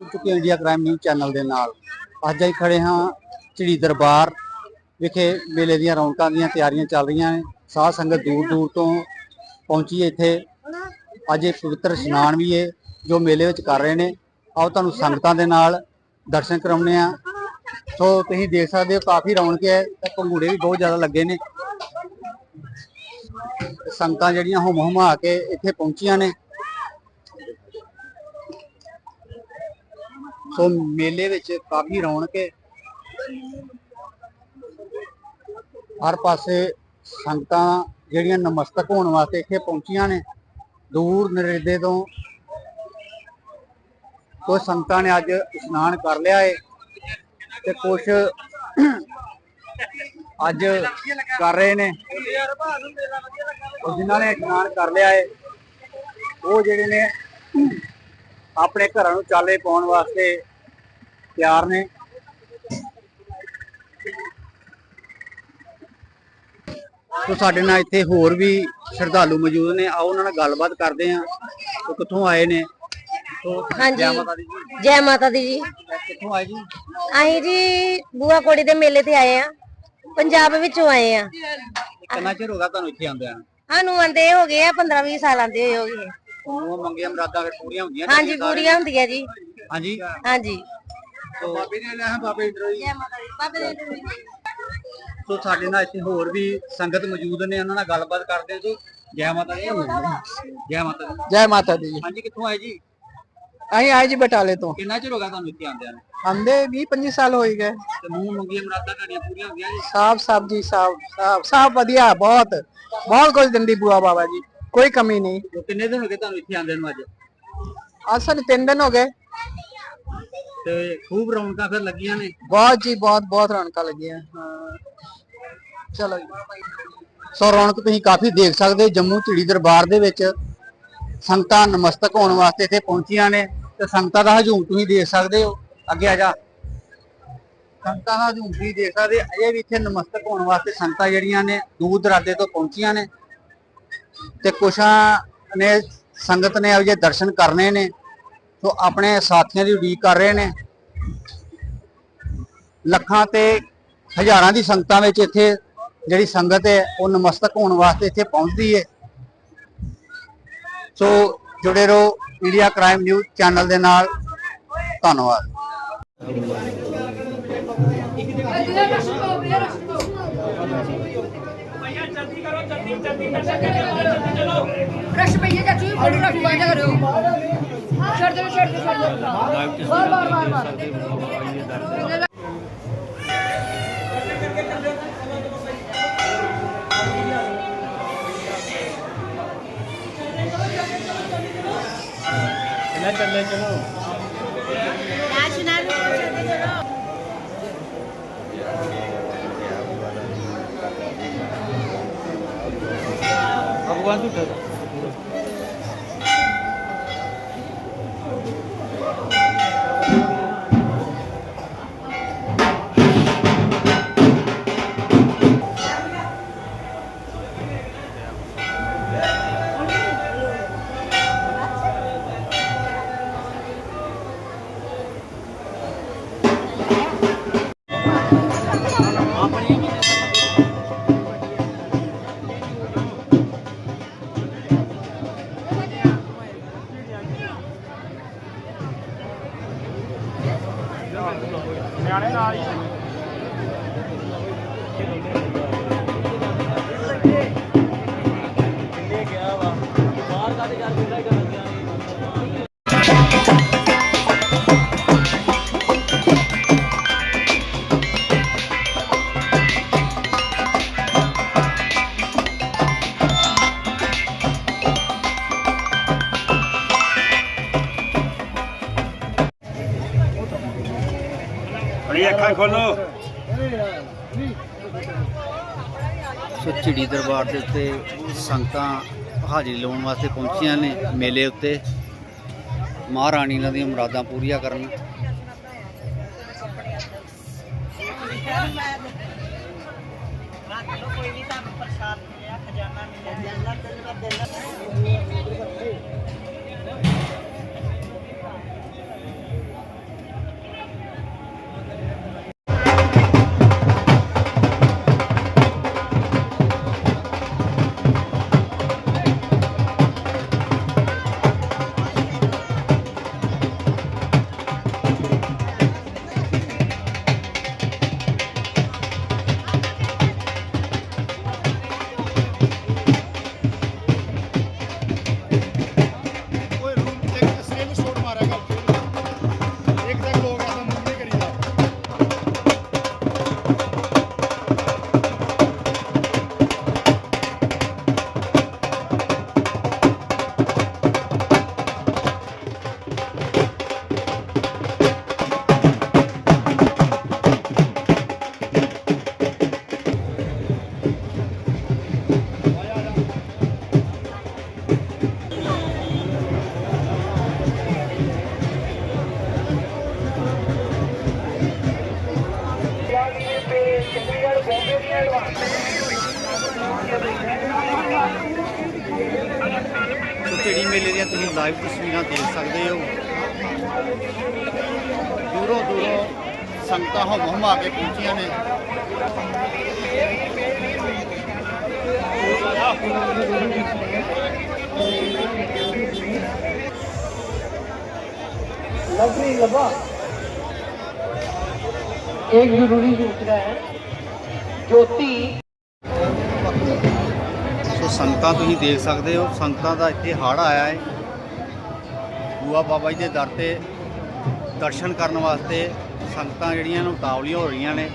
ਚੁੱਕੇ India crime news channel ਦੇ ਨਾਲ। ਅੱਜ ਅਸੀਂ ਖੜੇ ਹਾਂ ਝਿੜੀ ਦਰਬਾਰ ਵਿਖੇ ਮੇਲੇ ਦੀਆਂ ਰੌਣਕਾਂ ਦੀਆਂ ਤਿਆਰੀਆਂ ਚੱਲ ਰਹੀਆਂ ਨੇ। ਸਾਧ ਸੰਗਤ ਦੂਰ ਦੂਰ ਤੋਂ ਪਹੁੰਚੀ ਇੱਥੇ। ਅੱਜ ਇਹ ਪਵਿੱਤਰ ਇਸ਼ਨਾਨ ਵੀ ਹੈ ਜੋ ਮੇਲੇ ਵਿੱਚ ਕਰ ਰਹੇ ਨੇ। ਆਓ ਤੁਹਾਨੂੰ ਸੰਗਤਾਂ ਦੇ ਨਾਲ ਦਰਸ਼ਨ ਕਰਾਉਣੇ ਆ ਸੋ ਤੁਸੀਂ ਦੇਖ ਸਕਦੇ ਹੋ ਕਾਫੀ ਰੌਣਕ ਹੈ, ਤੇ ਪੰਘੂੜੇ ਵੀ ਬਹੁਤ ਜ਼ਿਆਦਾ ਲੱਗੇ ਨੇ। ਸੰਗਤਾਂ ਜਿਹੜੀਆਂ ਹੁਮ ਹੁਮਾ ਕੇ ਇੱਥੇ ਪਹੁੰਚੀਆਂ ਨੇ। ਸੋ ਮੇਲੇ ਵਿੱਚ ਕਾਫੀ ਰੌਣਕ ਹੈ। ਹਰ ਪਾਸੇ ਸੰਗਤਾਂ ਜਿਹੜੀਆਂ ਨਮਸਤਕ ਹੋਣ ਵਾਸਤੇ ਇੱਥੇ ਪਹੁੰਚੀਆਂ ਨੇ, ਦੂਰ ਨੇੜੇ ਤੋਂ। ਕੁਝ ਸੰਗਤਾਂ ਨੇ ਅੱਜ ਇਸ਼ਨਾਨ ਕਰ ਲਿਆ ਏ ਤੇ ਕੁਝ ਅੱਜ ਕਰ ਰਹੇ ਨੇ। ਉਹ ਜਿਨ੍ਹਾਂ ਨੇ ਇਸ਼ਨਾਨ ਕਰ ਲਿਆ ਏ, ਉਹ ਜਿਹੜੇ ਨੇ ਆਪਣੇ ਘਰਾਂ ਨੂੰ ਚਾਲੇ ਪਾਉਣ ਵਾਸਤੇ ਤਿਆਰ ਨੇ। ਸੋ ਸਾਡੇ ਨਾਲ ਇੱਥੇ ਹੋਰ ਵੀ ਸ਼ਰਧਾਲੂ ਮੌਜੂਦ ਨੇ। ਆਓ ਉਹਨਾਂ ਨਾਲ ਗੱਲਬਾਤ ਕਰਦੇ ਆਂ ਉਹ ਕਿੱਥੋਂ ਆਏ ਨੇ? ਸੋ ਜੈ ਮਾਤਾ ਦੀ ਜੀ। ਜੈ ਮਾਤਾ ਦੀ ਜੀ। ਕਿੱਥੋਂ ਆਏ ਜੀ? ਅਸੀਂ ਜੀ ਬੂਆ ਕੋੜੀ ਦੇ ਮੇਲੇ ਤੇ ਆਏ ਆ ਪੰਜਾਬ ਵਿੱਚੋਂ ਆਏ ਆ ਕਿੰਨਾ ਚਿਰ ਹੋ ਗਿਆ ਤੁਹਾਨੂੰ ਇੱਥੇ ਆਉਂਦਿਆਂ ਨੂੰ? ਸਾਨੂੰ ਆਂਦੇ ਹੋ ਗਏ ਆ 15 20 ਸਾਲ ਆਂਦੇ ਹੋਏ ਹੋ ਗਏ। ਉਹ ਮੰਗੀਆਂ ਮਰਾਦਾਂ ਫਿਰ ਪੂਰੀਆਂ ਹੁੰਦੀਆਂ ਨੇ ਹਾਂਜੀ ਪੂਰੀਆਂ ਹੁੰਦੀਆਂ ਜੀ। ਹਾਂਜੀ। ਹਾਂਜੀ। ਸੋ ਬਾਬੇ ਨੇ ਲਿਆ ਬਾਬੇ ਇੰਦਰੋ ਜੀ ਜੈ ਮਾਤਾ ਦੀ ਬਾਬੇ ਦੇ ਸੋ ਸਾਡੇ ਨਾਲ ਇੱਥੇ ਹੋਰ ਵੀ ਸੰਗਤ ਮੌਜੂਦ ਨੇ ਉਹਨਾਂ ਨਾਲ ਗੱਲਬਾਤ ਕਰਦੇ ਹਾਂ ਸੋ ਜੈ ਮਾਤਾ ਦੀ। ਜੈ ਮਾਤਾ ਦੀ। ਜੈ ਮਾਤਾ ਦੀ। ਜੀ ਹਾਂਜੀ ਕਿੱਥੋਂ ਆਏ ਜੀ? ਅਸੀਂ ਆਏ ਜੀ ਬਟਾਲੇ ਤੋਂ। ਕਿੰਨਾ ਚਿਰ ਹੋ ਗਿਆ ਤੁਹਾਨੂੰ ਇੱਥੇ ਆਉਂਦਿਆਂ ਨੂੰ? ਆਂਦੇ 20 25 ਸਾਲ ਹੋਈ ਗਏ। ਤੇ ਮੂੰਹ ਮੰਗੀਆਂ ਮਰਾਦਾਂ ਤੁਹਾਡੀਆਂ ਪੂਰੀਆਂ ਹੁੰਦੀਆਂ ਜੀ? ਸਾਫ਼ ਸਾਫ਼ ਜੀ ਸਾਫ਼ ਸਾਫ਼ ਸਾਫ਼ ਵਧੀਆ ਬਹੁਤ। ਬਹੁਤ ਕੁਝ ਦਿੰਦੀ ਬੂਆ ਬਾਬਾ ਜੀ। ਕੋਈ ਕਮੀ ਨਹੀਂ। ਤੇ ਕਿੰਨੇ ਦਿਨ ਹੋ ਗਏ ਤੁਹਾਨੂੰ ਇੱਥੇ ਆਉਂਦੇ ਨੂੰ ਅੱਜ? ਅੱਜ ਸਾਨੂੰ ਤਿੰਨ ਦਿਨ ਹੋ ਗਏ। ਤੇ ਖੂਬ ਰੌਣਕਾਂ ਫਿਰ ਲੱਗੀਆਂ ਨੇ। ਬਹੁਤ ਜੀ ਬਹੁਤ ਬਹੁਤ ਰੌਣਕਾਂ ਲੱਗੀਆਂ। ਹਾਂ ਚਲੋ ਜੀ। ਸੋ ਰੌਣਕ ਤੁਸੀਂ ਕਾਫੀ ਦੇਖ ਸਕਦੇ ਹੋ ਜੰਮੂ ਝਿੜੀ ਦਰਬਾਰ ਦੇ ਵਿੱਚ। ਸੰਗਤਾਂ ਨਮਸਤਕ ਹੋਣ ਵਾਸਤੇ ਇੱਥੇ ਪਹੁੰਚੀਆਂ ਨੇ। ਤੇ ਸੰਗਤਾਂ ਦਾ ਹਜੂਮ ਤੁਸੀਂ ਦੇਖ ਸਕਦੇ ਹੋ। ਅੱਗੇ ਆ ਜਾ। ਸੰਗਤਾਂ ਦਾ ਹਜੂਮ ਤੁਸੀਂ ਦੇਖ ਸਕਦੇ। ਅਜੇ ਵੀ ਇੱਥੇ ਨਮਸਤਕ ਹੋਣ ਵਾਸਤੇ ਸੰਗਤਾਂ ਜਿਹੜੀਆਂ ਨੇ ਦੂਰ ਦਰਾਡੇ ਤੋਂ ਪਹੁੰਚੀਆਂ ਨੇ। ਤੇ ਕੁਛਾਂ ਨੇ, ਸੰਗਤ ਨੇ ਅਜੇ ਦਰਸ਼ਨ ਕਰਨੇ ਨੇ, ਸੋ ਆਪਣੇ ਸਾਥੀਆਂ ਦੀ ਉਡੀਕ ਕਰ ਰਹੇ ਨੇ। ਲੱਖਾਂ ਤੇ ਹਜ਼ਾਰਾਂ ਦੀ ਸੰਗਤਾਂ ਵਿੱਚ ਇੱਥੇ ਜਿਹੜੀ ਸੰਗਤ ਹੈ, ਉਹ ਨਮਸਤਕ ਹੋਣ ਵਾਸਤੇ ਇੱਥੇ ਪਹੁੰਚਦੀ ਹੈ। ਸੋ ਜੁੜੇ ਰਹੋ ਇੰਡੀਆ ਕ੍ਰਾਈਮ ਨਿਊਜ਼ ਚੈਨਲ ਦੇ ਨਾਲ। ਧੰਨਵਾਦ। ਰਸ਼ ਪਈਏ ਚਾਚੂ ਜੀ ਫੋਟੋ ਰੱਖ ਬਾਂਝਾ ਕਰਿਓ। ਛੱਡ ਦਿਓ ਛੱਡ ਦਿਓ ਛੱਡ ਦਿਓ। ਬਾਰ ਬਾਰ ਬਾਰ ਬਾਰ ਸੋ ਝਿੜੀ ਦਰਬਾਰ ਦੇ ਉੱਤੇ ਸੰਗਤਾਂ ਹਾਜ਼ਰੀ ਲਾਉਣ ਵਾਸਤੇ ਪਹੁੰਚੀਆਂ ਨੇ ਮੇਲੇ ਉੱਤੇ। ਮਹਾਰਾਣੀ ਇਹਨਾਂ ਦੀਆਂ ਮੁਰਾਦਾਂ ਪੂਰੀਆਂ ਕਰਨ। ਝਿੜੀ ਮੇਲੇ ਦੀਆਂ ਤੁਸੀਂ ਲਾਈਵ ਤਸਵੀਰਾਂ ਦੇਖ ਸਕਦੇ ਹੋ ਦੂਰੋਂ ਦੂਰੋਂ ਸੰਗਤਾਂ ਹਮ ਹਮ ਆ ਕੇ ਪਹੁੰਚੀਆਂ ਨੇ एक जरूरी सूचना है ज्योति ਸੋ ਸੰਗਤਾਂ ਤੁਸੀਂ ਦੇਖ ਸਕਦੇ ਹੋ, ਸੰਗਤਾਂ ਦਾ ਇੱਥੇ ਹੜ੍ਹ ਆਇਆ ਹੈ। ਬੂਆ ਬਾਬਾ ਜੀ ਦੇ ਦਰ ਤੇ ਦਰਸ਼ਨ ਕਰਨ ਵਾਸਤੇ ਸੰਗਤਾਂ ਜਿਹੜੀਆਂ ਨੇ ਉਤਾਵਲੀਆਂ ਹੋ ਰਹੀਆਂ ਨੇ।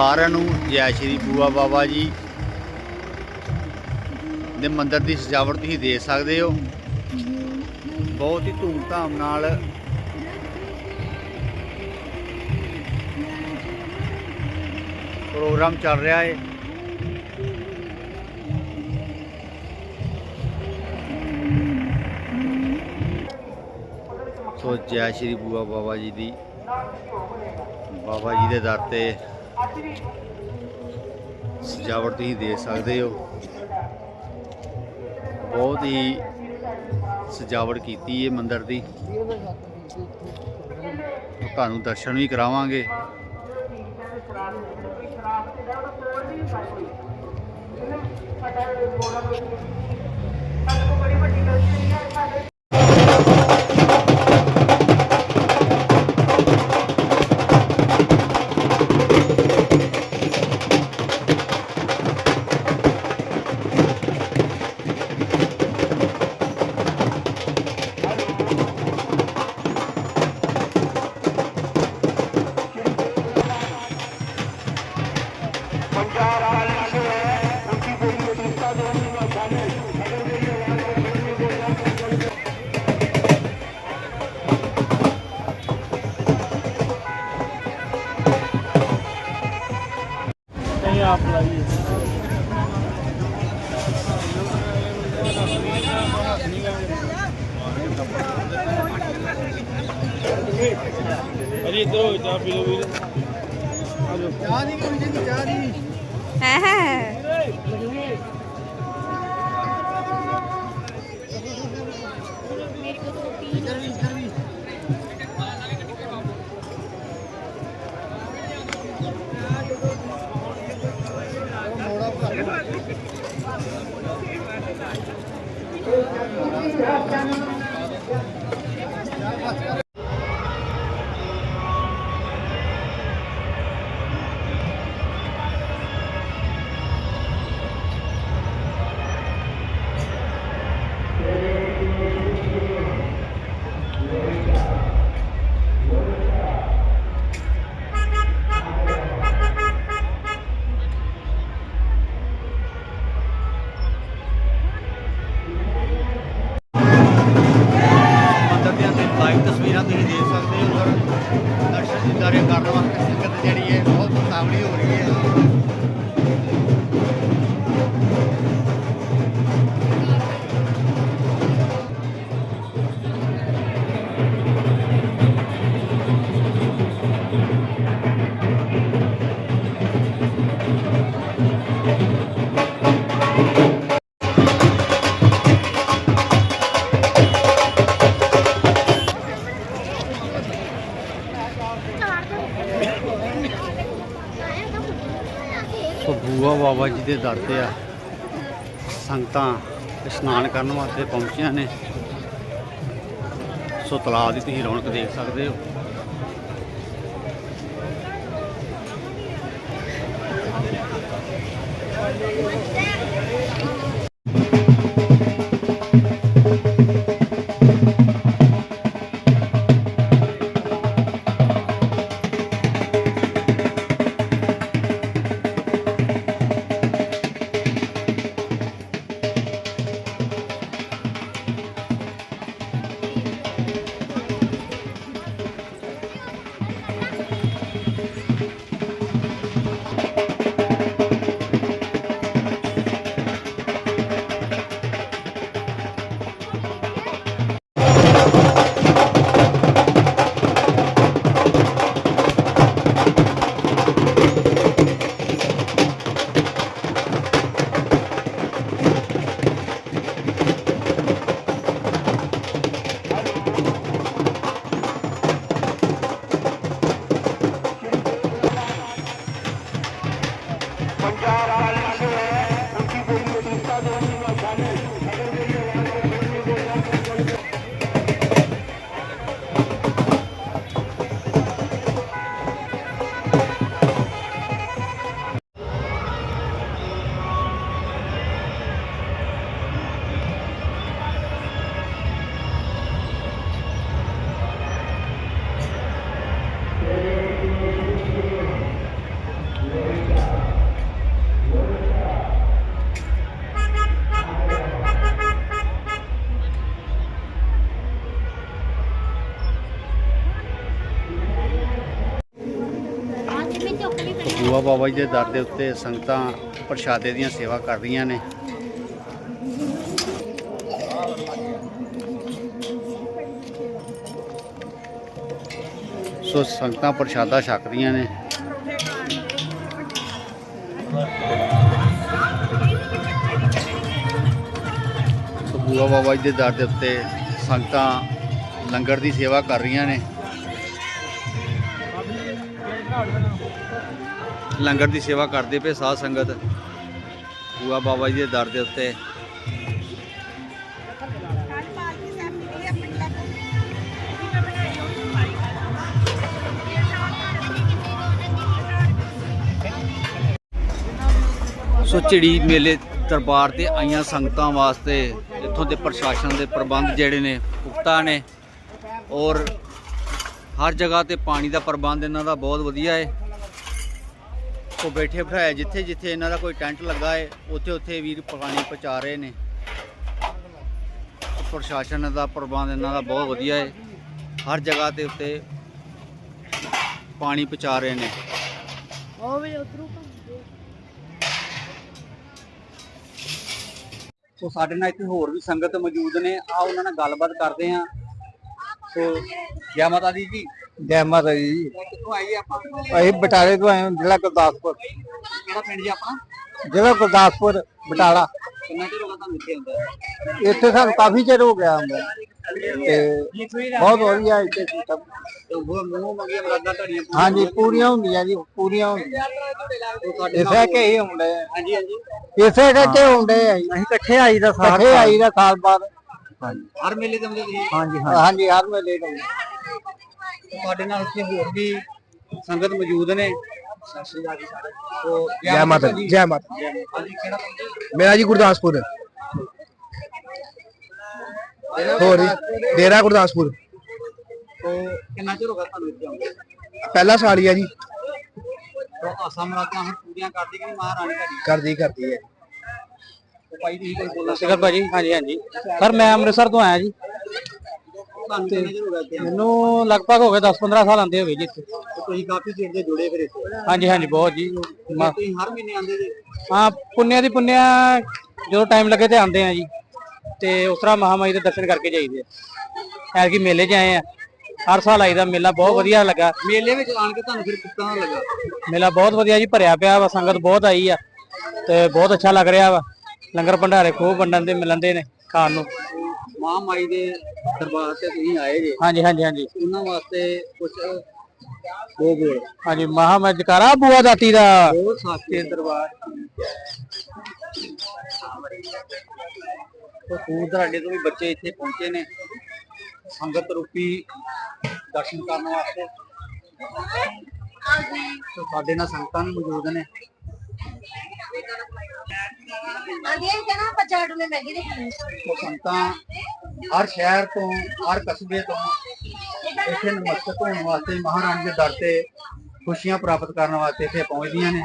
ਸਾਰਿਆਂ ਨੂੰ, ਜੈ ਸ਼੍ਰੀ ਬੂਆ ਬਾਬਾ ਜੀ। ਦੇ ਮੰਦਿਰ ਦੀ ਸਜਾਵਟ ਤੁਸੀਂ ਦੇਖ ਸਕਦੇ ਹੋ। ਬਹੁਤ ਹੀ ਧੂਮ ਧਾਮ ਨਾਲ ਪ੍ਰੋਗਰਾਮ ਚੱਲ ਰਿਹਾ ਹੈ ਸੋ ਜੈ ਸ਼੍ਰੀ ਬੂਆ ਬਾਬਾ ਜੀ ਦੀ, ਬਾਬਾ ਜੀ ਦੇ ਦਰ ਤੇ ਸਜਾਵਟ ਤੁਸੀਂ ਦੇਖ ਸਕਦੇ ਹੋ। ਬਹੁਤ ਹੀ ਸਜਾਵਟ ਕੀਤੀ ਹੈ ਮੰਦਿਰ ਦੀ। ਤੁਹਾਨੂੰ ਦਰਸ਼ਨ ਵੀ ਕਰਾਵਾਂਗੇ। नहीं ਅਜੀ ਇਧਰੋ ਚਾਹ ਪੀ ਲਓ ਵੀਰ। ਆਜੋ ਚਾਹ ਦੀ ਕੋਈ ਜੀ ਚਾਹ ਦੀ। ਹੈ ਹੈ। Gracias. ਦਰਸ਼ਨ ਔਰ ਦਰਸ਼ਨ ਦੀਦਾਰੇ ਕਰਨ ਵਾਸਤੇ ਸੰਗਤ ਜਿਹੜੀ ਹੈ ਸੋ ਬੂਆ ਬਾਬਾ ਜੀ ਦੇ ਦਰ ਤੇ ਆ। ਸੰਗਤਾਂ ਇਸ਼ਨਾਨ ਕਰਨ ਵਾਸਤੇ ਪਹੁੰਚੀਆਂ ਨੇ। ਸੋ ਤਲਾਬ ਦੀ ਤੁਸੀਂ ਰੌਣਕ ਦੇਖ ਸਕਦੇ ਹੋ। ਗੁਆ ਬਾਬਾ ਜੀ ਦੇ ਦਰ ਦੇ ਉੱਤੇ ਸੰਗਤਾਂ ਪ੍ਰਸ਼ਾਦੇ ਦੀਆਂ ਸੇਵਾ ਕਰ ਰਹੀਆਂ ਨੇ। ਸੋ ਸੰਗਤਾਂ ਪ੍ਰਸ਼ਾਦਾ ਛਕਦੀਆਂ ਨੇ। ਸੋ ਬੂਆ ਬਾਬਾ ਜੀ ਦੇ ਦਰ ਦੇ ਉੱਤੇ ਸੰਗਤਾਂ ਲੰਗਰ ਦੀ ਸੇਵਾ ਕਰ ਰਹੀਆਂ ਨੇ। ਲੰਗਰ ਦੀ ਸੇਵਾ ਕਰਦੇ ਪਏ ਸਾਧ ਸੰਗਤ। ਬੂਆ ਬਾਬਾ ਜੀ ਦੇ ਦਰ ਦੇ ਉੱਤੇ। ਸੋ ਝਿੜੀ ਮੇਲੇ ਦਰਬਾਰ ਤੇ ਆਈਆਂ ਸੰਗਤਾਂ ਵਾਸਤੇ ਇੱਥੋਂ ਦੇ ਪ੍ਰਸ਼ਾਸਨ ਦੇ ਪ੍ਰਬੰਧ ਜਿਹੜੇ ਨੇ, ਪੁਖਤਾ ਨੇ। ਔਰ ਹਰ ਜਗ੍ਹਾ ਤੇ ਪਾਣੀ ਦਾ ਪ੍ਰਬੰਧ ਇਹਨਾਂ ਦਾ ਬਹੁਤ ਵਧੀਆ ਹੈ ਕੋ ਬੈਠੇ ਬਿਠਾਏ ਜਿੱਥੇ ਜਿੱਥੇ ਇਹਨਾਂ ਦਾ ਕੋਈ ਟੈਂਟ ਲੱਗਾ ਹੈ ਉੱਥੇ ਉੱਥੇ ਵੀਰ ਪਾਣੀ ਪਹੁੰਚਾ ਰਹੇ ਨੇ। ਪ੍ਰਸ਼ਾਸਨ ਦਾ ਪ੍ਰਬੰਧ ਇਹਨਾਂ ਦਾ ਬਹੁਤ ਵਧੀਆ ਹੈ ਹਰ ਜਗ੍ਹਾ ਤੇ ਉੱਤੇ ਪਾਣੀ ਪਹੁੰਚਾ ਰਹੇ ਨੇ। ਸੋ ਸਾਡੇ ਨਾਲ ਇੱਥੇ ਹੋਰ ਵੀ ਸੰਗਤ ਮੌਜੂਦ ਨੇ। ਆ ਉਹਨਾਂ ਨਾਲ ਗੱਲਬਾਤ ਕਰਦੇ ਆ ਸੋ ਜੈ ਮਾਤਾ ਦੀ ਜੀ। ਜੈ ਮਾਤਾ ਦੀ ਕਿੱਥੋਂ ਜੀ। ਆਪਾਂ ਅਸੀਂ ਬਟਾਲੇ ਤੋਂ ਆਏ ਹਾਂ ਜ਼ਿਲ੍ਹਾ ਗੁਰਦਾਸਪੁਰ। ਕਿਹੜਾ ਪਿੰਡ ਜੀ ਆਪਣਾ? ਜ਼ਿਲ੍ਹਾ ਗੁਰਦਾਸਪੁਰ ਬਟਾਲਾ। ਕਿੰਨਾ ਚਿਰ ਹੋ ਗਿਆ ਤੁਹਾਨੂੰ ਇੱਥੇ ਹੁੰਦਾ ਇੱਥੇ ਸਾਨੂੰ ਕਾਫੀ ਚਿਰ ਹੋ ਗਿਆ ਹੁੰਦਾ ਤੇ ਬਹੁਤ ਵਧੀਆ ਇੱਥੇ system। ਉਹ ਮੂੰਹ ਮੰਗੀਆਂ ਮਰਾਦਾਂ ਤੁਹਾਡੀਆਂ ਹਾਂਜੀ ਪੂਰੀਆਂ ਹੁੰਦੀਆਂ ਜੀ ਪੂਰੀਆਂ ਹੁੰਦੀਆਂ। ਇਸੇ ਕੇ ਹੀ ਹੁੰਦੇ ਆ ਹਾਂਜੀ ਹਾਂਜੀ। ਇਸੇ ਕਰਕੇ ਹੁੰਦੇ ਆ ਜੀ। ਅਸੀਂ ਇਕੱਠੇ ਇਕੱਠੇ ਆਈਦਾ ਸਾਲ ਬਾਅਦ। ਹਰ ਮੇਲੇ ਤੇ ਆਉਂਦੇ ਤੁਸੀਂ? ਹਾਂਜੀ ਹਾਂਜੀ। ਹਰ ਵੇਲੇ ਨੂੰ ਤੁਹਾਡੇ ਨਾਲ ਇੱਥੇ ਹੋਰ ਵੀ ਸੰਗਤ ਮੌਜੂਦ ਨੇ? ਸਤਿ ਸ਼੍ਰੀ ਅਕਾਲ ਜੀ ਸਾਰੇ। ਸੋ ਜੈ ਮਾਤਾ ਦੀ। ਜੈ ਮਾਤਾ ਦੀ। ਹਾਂਜੀ ਕਿਹੜਾ ਪਿੰਡ? ਜੀ? ਮੇਰਾ ਜੀ ਗੁਰਦਾਸਪੁਰ। ਹੋਰ ਜੀ, ਡੇਰਾ ਗੁਰਦਾਸਪੁਰ। ਸੋ ਕਿੰਨਾ ਚਿਰ ਹੋ ਗਿਆ ਤੁਹਾਨੂੰ ਇੱਥੇ ਆਉਂਦੇ? ਪਹਿਲਾ ਸਾਲ ਹੀ ਆ ਜੀ। ਸੋ ਆਸਾਂ ਮਰਾਦਾਂ ਹੁਣ ਪੂਰੀਆਂ ਕਰਦੀ ਕਿ ਨਹੀਂ? ਮਹਾਰਾਣੀ ਤੁਹਾਡੀ ਕਰਦੀ ਕਰਦੀ ਹੈ। ਸੋ ਭਾਈ ਤੁਸੀਂ ਕੋਈ ਬੋਲਣਾ ਸਿਕਰ ਭਾਜੀ ਹਾਂਜੀ ਹਾਂਜੀ। ਸਰ ਮੈਂ ਅੰਮ੍ਰਿਤਸਰ ਤੋਂ ਆਇਆ ਜੀ। ਤੁਹਾਨੂੰ ਕਿੰਨਾ ਚਿਰ ਹੋ ਗਿਆ ਇੱਥੇ ਆਉਂਦੇ? ਮੈਨੂੰ ਲਗਭਗ ਹੋ ਗਏ 10-15 ਸਾਲ ਆਂਦੇ ਹੋ ਗਏ ਜੀ ਇੱਥੇ। ਤੇ ਤੁਸੀਂ ਕਾਫੀ ਚਿਰ ਦੇ ਜੁੜੇ ਫਿਰ ਇੱਥੇ। ਹਾਂਜੀ ਹਾਂਜੀ ਬਹੁਤ ਜੀ। ਮ- ਤੁਸੀਂ ਹਰ ਮਹੀਨੇ ਆਉਂਦੇ ਜੀ? ਹਾਂ ਪੁੰਨਿਆ ਦੀ ਪੁੰਨਿਆ ਜਦੋਂ ਟਾਈਮ ਲੱਗੇ ਤੇ ਆਂਦੇ ਆ ਜੀ। ਤੇ ਉਸ ਤਰ੍ਹਾਂ ਮਹਾਮਾਈ ਦੇ ਦਰਸ਼ਨ ਕਰਕੇ ਜਾਈਦੇ ਆ। ਐਤਕੀ ਮੇਲੇ 'ਚ ਆਏ ਆ। ਹਰ ਸਾਲ ਆਈਦਾ ਮੇਲਾ ਬਹੁਤ ਵਧੀਆ ਲੱਗਾ। ਮੇਲੇ ਵਿੱਚ ਆਣ ਕੇ ਤੁਹਾਨੂੰ ਫਿਰ ਕਿਸ ਤਰ੍ਹਾਂ ਲੱਗਾ? ਮੇਲਾ ਬਹੁਤ ਵਧੀਆ ਜੀ ਭਰਿਆ ਪਿਆ ਵਾ ਸੰਗਤ ਬਹੁਤ ਆਈ ਆ। ਤੇ ਬਹੁਤ ਅੱਛਾ ਲੱਗ ਰਿਹਾ ਵਾ। ਲੰਗਰ ਭੰਡਾਰੇ ਖੂਬ ਵੰਡਣ ਦੇ ਮਿਲਣ ਦੇ ਨੇ ਖਾਣ ਨੂੰ। ਮਾਂ ਮਾਈ ਦੇ ਦਰਬਾਰ ਤੇ ਤੁਸੀਂ ਆਏ ਜੇ। ਹਾਂਜੀ ਹਾਂਜੀ ਹਾਂਜੀ। ਉਹਨਾਂ ਵਾਸਤੇ ਕੁਝ ਹੋ ਗਏ ਹਾਂਜੀ ਮਹਾਮਾਈ ਜਕਾਰਾ ਬੂਆ ਦਾਤੀ ਦਾ। ਬਹੁਤ ਸਾਥੀ ਦਰਬਾਰ ਤੋਂ ਦੂਰ ਦਰਾਡੇ ਤੋਂ ਵੀ ਬੱਚੇ ਇੱਥੇ ਪਹੁੰਚੇ ਨੇ। ਸੰਗਤ ਰੂਪੀ ਦਰਸ਼ਨ ਕਰਨ ਵਾਸਤੇ। ਤੋਂ ਸਾਡੇ ਨਾਲ ਸੰਗਤਾਂ ਵੀ ਮੌਜੂਦ ਨੇ। ਆਂਦੀਆਂ ਕਹਿੰਦਾ ਪਚਾੜੂ ਨੇ ਮੈਗੀ ਦੇ ਖਾਣੀ। ਸੰਗਤਾਂ ਹਰ ਸ਼ਹਿਰ ਤੋਂ, ਹਰ ਕਸਬੇ ਤੋਂ ਇੱਥੇ ਨਮਸਤਕ ਹੋਣ ਵਾਸਤੇ, ਮਹਾਰਾਣੀ ਦੇ ਦਰ ਤੇ ਖੁਸ਼ੀਆਂ ਪ੍ਰਾਪਤ ਕਰਨ ਵਾਸਤੇ ਇੱਥੇ ਪਹੁੰਚਦੀਆਂ ਨੇ।